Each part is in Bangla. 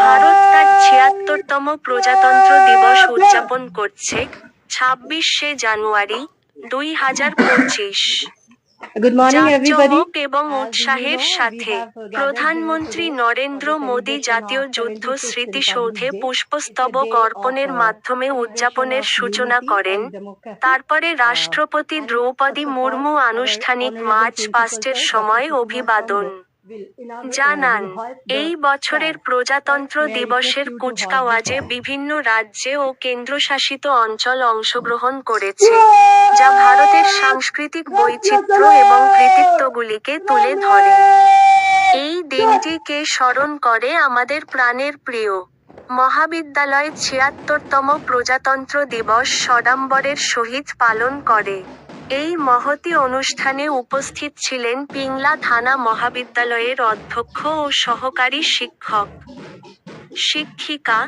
ভারত তার ছিয়াত্তরতম প্রজাতন্ত্র দিবস উদযাপন করছে ছাব্বিশে জানুয়ারি দুই হাজার পঁচিশ। এবং উৎসাহের সাথে প্রধানমন্ত্রী নরেন্দ্র মোদী জাতীয় যুদ্ধ স্মৃতিসৌধে পুষ্পস্তবক অর্পণের মাধ্যমে উদযাপনের সূচনা করেন। তারপরে রাষ্ট্রপতি দ্রৌপদী মুর্মু আনুষ্ঠানিক মার্চ পাস্টের সময় অভিবাদন। জানান এই বছরের প্রজাতন্ত্র দিবসের কুচকাওয়াজে? বিভিন্ন রাজ্যে ও কেন্দ্রশাসিত অঞ্চল অংশগ্রহণ করেছে যা ভারতের সাংস্কৃতিক বৈচিত্র্য এবং কৃতিত্বগুলিকে তুলে ধরে এই দিনটিকে স্মরণ করে আমাদের প্রাণের প্রিয় মহাবিদ্যালয় ছিয়াত্তরতম প্রজাতন্ত্র দিবস সডাম্বরের সহিত পালন করে এই মহতি অনুষ্ঠানে উপস্থিত ছিলেন পিংলা থানা মহাবিদ্যালয়ের অধ্যক্ষ ও সহকারী শিক্ষক শিক্ষিকা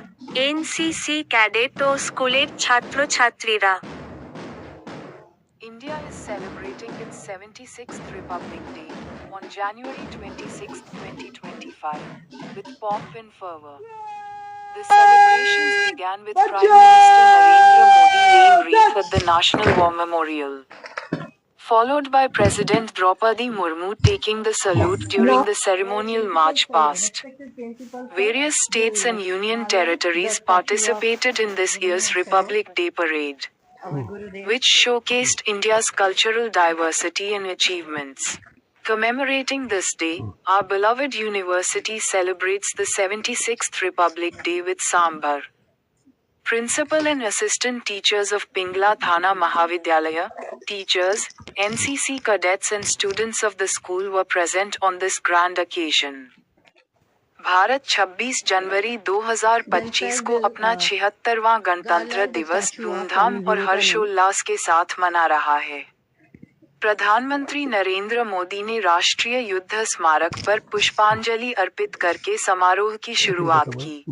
এনসিসি ক্যাডেট ও স্কুলের ছাত্রছাত্রীরা India is celebrating its 76th Republic Day on January 26, 2025, with pomp and fervor. The celebrations began with Prime Minister Narendra at the National War Memorial. Followed by President Draupadi Murmu taking the salute during the ceremonial march past. Various states and union territories participated in this year's Republic Day parade which showcased India's cultural diversity and achievements. Commemorating this day, our beloved university celebrates the 76th Republic Day with Sambar. Principal and assistant teachers of Pingla Thana Mahavidyalaya teachers NCC cadets and students of the school व present on this grand occasion Bharat 26 जनवरी 2025 को अपना छिहत्तरवा गणतंत्र दिवस धूमधाम और हर्षोल्लास के साथ मना रहा है। प्रधानमंत्री नरेंद्र मोदी ने राष्ट्रीय युद्ध स्मारक पर पुष्पांजलि अर्पित करके समारोह की शुरुआत की,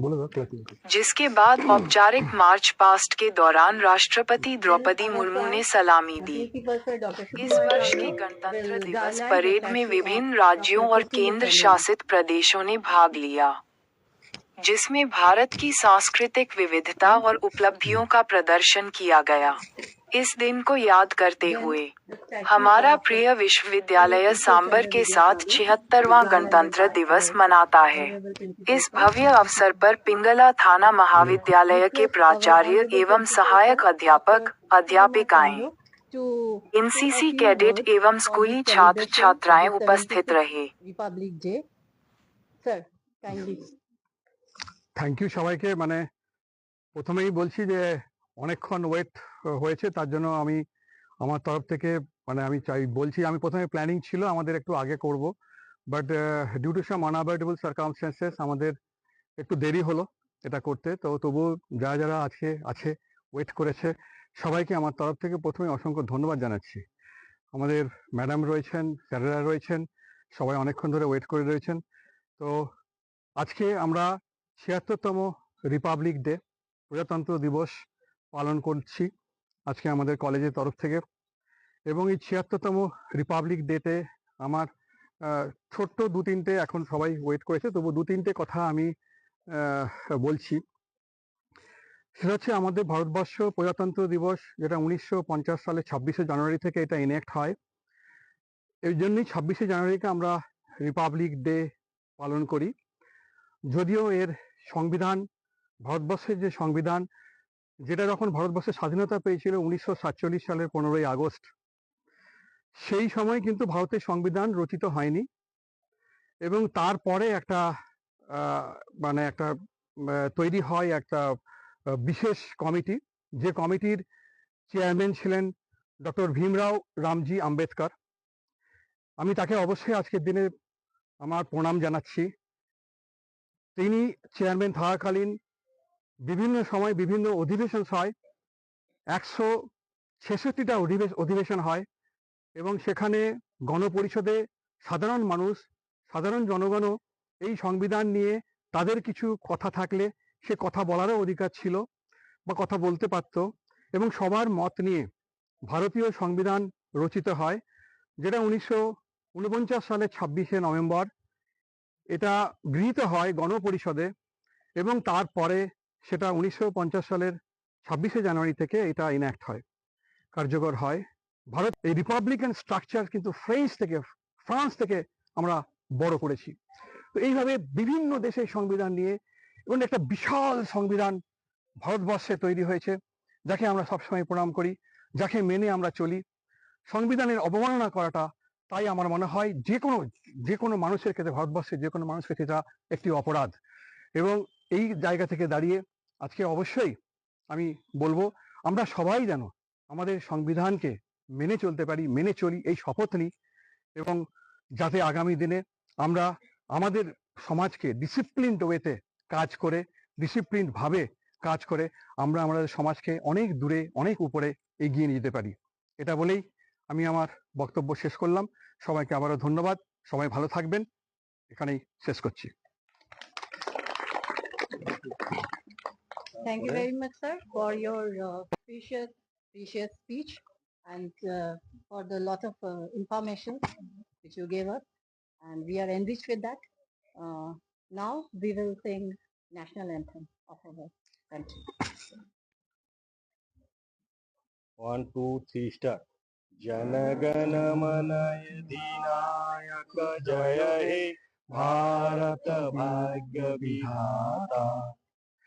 जिसके बाद औपचारिक मार्च पास्ट के दौरान राष्ट्रपति द्रौपदी मुर्मू ने सलामी दी। इस वर्ष के गणतंत्र दिवस परेड में विभिन्न राज्यों और केंद्र शासित प्रदेशों ने भाग लिया, जिसमें भारत की सांस्कृतिक विविधता और उपलब्धियों का प्रदर्शन किया गया। इस दिन को याद करते हुए हमारा प्रिय विश्वविद्यालय सांबर के साथ छिहत्तरवां गणतंत्र दिवस मनाता है इस भव्य अवसर पर पिंगला थाना महाविद्यालय के प्राचार्य एवं सहायक अध्यापक अध्यापिकाएं एनसीसी कैडेट एवं स्कूली छात्र छात्राएं उपस्थित रहे republic day sir kindly thank you সবাইকে মানে প্রথমেই বলছি যে অনেকক্ষণ ওয়েট হয়েছে। তার জন্য আমি আমার তরফ থেকে মানে আমি চাই, বলছি, আমি প্রথমে প্ল্যানিং ছিল আমাদের একটু আগে করব। But due to some unavoidable circumstances আমাদের একটু দেরি হলো এটা করতে। তো তবু যারা যারা আছে আছে ওয়েট করেছে, সবাইকে আমার তরফ থেকে প্রথমে অসংখ্য ধন্যবাদ জানাচ্ছি। আমাদের ম্যাডাম রয়েছেন স্যারেরা রয়েছেন, সবাই অনেকক্ষণ ধরে ওয়েট করে রয়েছেন। তো আজকে আমরা ছিয়াত্তরতম রিপাবলিক ডে প্রজাতন্ত্র দিবস। পালন করছি আজকে আমাদের কলেজের তরফ থেকে। এবং এই ছিয়াত্তরতম রিপাবলিক ডেতে আমার ছোট্ট দু তিনটে এখন সবাই ওয়েট করেছে তবু দু তিনটে কথা আমি বলছি। সেটা হচ্ছে আমাদের ভারতবর্ষ প্রজাতন্ত্র দিবস, যেটা উনিশশো পঞ্চাশ সালে ছাব্বিশে জানুয়ারি থেকে এটা ইনেক্ট হয়। এই জন্যই ছাব্বিশে জানুয়ারিকে আমরা রিপাবলিক ডে পালন করি। যদিও এর সংবিধান, ভারতবর্ষের যে সংবিধান যেটা যখন ভারতবর্ষের স্বাধীনতা পেয়েছিল উনিশশো সাতচল্লিশ সালের পনেরোই আগস্ট, সেই সময় কিন্তু ভারতের সংবিধান রচিত হয়নি এবং তারপরে একটা মানে একটা তৈরি হয় একটা বিশেষ কমিটি। যে কমিটির চেয়ারম্যান ছিলেন ডক্টর ভীমরাও রামজি আম্বেদকর। আমি তাকে অবশ্যই আজকের দিনে আমার প্রণাম জানাচ্ছি। তিনি চেয়ারম্যান থাকাকালীন বিভিন্ন সময় বিভিন্ন অধিবেশন হয়। একশো ছেষট্টিটা অধিবেশন হয় এবং সেখানে গণপরিষদে সাধারণ মানুষ, সাধারণ জনগণও এই সংবিধান নিয়ে তাদের কিছু কথা থাকলে সে কথা বলারও অধিকার ছিল বা কথা বলতে পারতো এবং সবার মত নিয়ে ভারতীয় সংবিধান রচিত হয়, যেটা উনিশশো উনপঞ্চাশ সালের ছাব্বিশে নভেম্বর, এটা গৃহীত হয় গণপরিষদে এবং তারপরে সেটা উনিশশো পঞ্চাশ সালের ছাব্বিশে জানুয়ারি থেকে এটা ইনঅ্যাক্ট হয়। কার্যকর হয়। ভারত এই রিপাবলিকান স্ট্রাকচার কিন্তু ফ্রেঞ্চ থেকে ফ্রান্স থেকে আমরা বড় করেছি। তো এইভাবে বিভিন্ন দেশের সংবিধান নিয়ে এবং একটা বিশাল সংবিধান ভারতবর্ষে তৈরি হয়েছে, যাকে আমরা সবসময় প্রণাম করি, যাকে মেনে আমরা চলি। সংবিধানের অবমাননা করাটা তাই আমার মনে হয় যে কোনো যে কোনো মানুষের ক্ষেত্রে, ভারতবর্ষের যে কোনো মানুষের ক্ষেত্রে একটি অপরাধ। এবং এই জায়গা থেকে দাঁড়িয়ে আজকে অবশ্যই আমি বলব, আমরা সবাই যেন আমাদের সংবিধানকে মেনে চলতে পারি, মেনে চলি, এই শপথ নিই এবং যাতে আগামী দিনে আমরা আমাদের সমাজকে ডিসিপ্লিনড ওয়েতে কাজ করে ডিসিপ্লিন ভাবে কাজ করে, আমরা আমাদের সমাজকে অনেক দূরে, অনেক উপরে এগিয়ে নিয়ে যেতে পারি। এটা বলেই আমি আমার বক্তব্য শেষ করলাম। সবাইকে আবারও ধন্যবাদ। সবাই ভালো থাকবেন। এখানেই শেষ করছি। Thank you very much, sir, for your uh, precious, precious speech and uh, for the lot of uh, information which you gave us. And we are enriched with that. Uh, now we will sing national anthem of our country. One two three star जनगण मन अधिनायक जय हे भारत भाग्य विधाता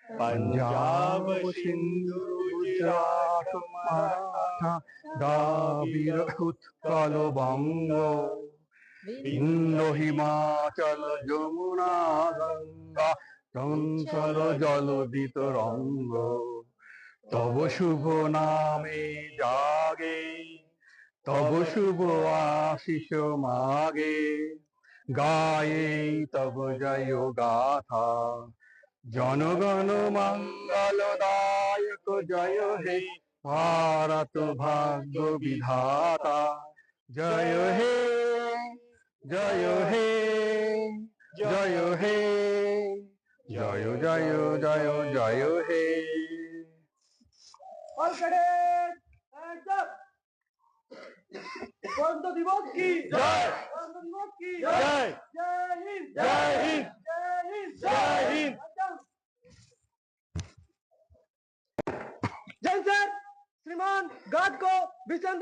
पंजाब सिंधु गुजरात মারাঠা দ্রাবিড় উৎকল বঙ্গ ইন্দ্র হিমাচল যমুনা গঙ্গা চঞ্চল জলদিত রঙ্গ তব শুভ নামে জাগে তব শুভ আশিস মাগে গায়ে তব জয় গাথা জনগণ মঙ্গলদায়ক জয় হে ভারত ভাগ্য বিধাতা। জয় হে জয় হে জয় হে জয় জয় জয় জয় হে। দিবস কি? জয়। দিবস কি? জয়।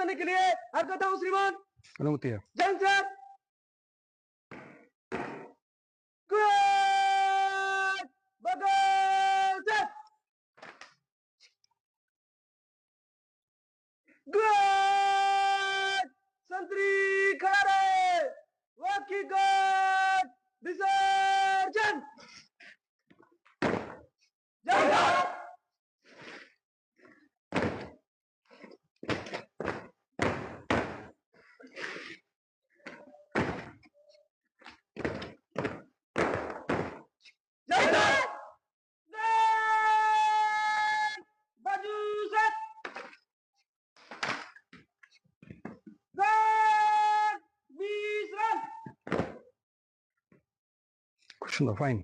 करने के लिए हरकत है श्रीमान अनुमति है। जन सर संतरी खड़ा रहे Zeynep! Zeynep! Baduzet! Zeynep! Bizran! Kuşun da fine.